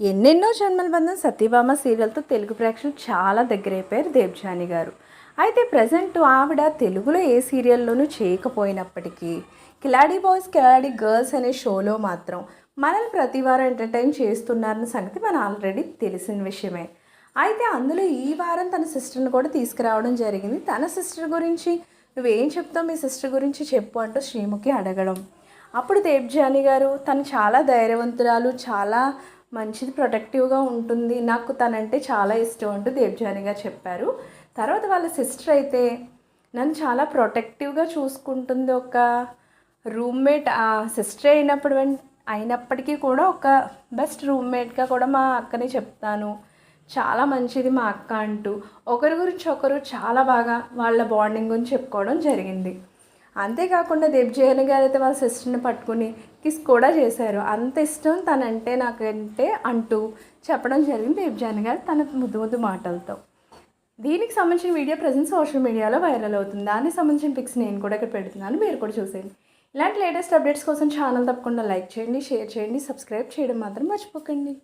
ఎన్నెన్నో జన్మల బంధం సత్యభామ సీరియల్తో తెలుగు ప్రేక్షకులు చాలా దగ్గరైపోయారు దేవ్జాని గారు. అయితే ప్రజెంట్ ఆవిడ తెలుగులో ఏ సీరియల్లోనూ చేయకపోయినప్పటికీ కిలాడీ బాయ్స్ కిలాడీ గర్ల్స్ అనే షోలో మాత్రం మనల్ని ప్రతి వారం ఎంటర్టైన్ చేస్తున్నారన్న సంగతి మన ఆల్రెడీ తెలిసిన విషయమే. అయితే అందులో ఈ వారం తన సిస్టర్ని కూడా తీసుకురావడం జరిగింది. తన సిస్టర్ గురించి నువ్వేం చెప్తావు మీ సిస్టర్ గురించి చెప్పు అంటూ శ్రీముఖి అడగడం. అప్పుడు దేవ్జాని గారు తను చాలా ధైర్యవంతురాలు చాలా మంచిది ప్రొటెక్టివ్గా ఉంటుంది. నాకు తనంటే చాలా ఇష్టం అంటూ దేవ్జాని గారు చెప్పారు. తర్వాత వాళ్ళ సిస్టర్ అయితే నన్ను చాలా ప్రొటెక్టివ్గా చూసుకుంటుంది. ఒక రూమ్మేట్ ఆ సిస్టర్ అయినప్పుడు అయినప్పటికీ కూడా ఒక బెస్ట్ రూమ్మేట్గా కూడా మా అక్కని చెప్తాను. చాలా మంచిది మా అక్క అంటూ. ఒకరి గురించి ఒకరు చాలా బాగా వాళ్ళ బాండింగ్ గురించి చెప్పుకోవడం జరిగింది. అంతేకాకుండా దేవ్జయన్ గారు అయితే వాళ్ళ సిస్టర్ని పట్టుకుని కిస్ కూడా చేశారు. అంత ఇష్టం తనంటే నాకంటే అంటూ చెప్పడం జరిగింది దేవ్జాని గారు తన ముద్దు ముద్దు మాటలతో. దీనికి సంబంధించిన వీడియో ప్రజెంట్ సోషల్ మీడియాలో వైరల్ అవుతుంది. దానికి సంబంధించిన పిక్స్ నేను కూడా ఇక్కడ పెడుతున్నాను. మీరు కూడా చూసేయండి. ఇలాంటి లేటెస్ట్ అప్డేట్స్ కోసం ఛానల్ తప్పకుండా లైక్ చేయండి షేర్ చేయండి సబ్స్క్రైబ్ చేయడం మాత్రం మర్చిపోకండి.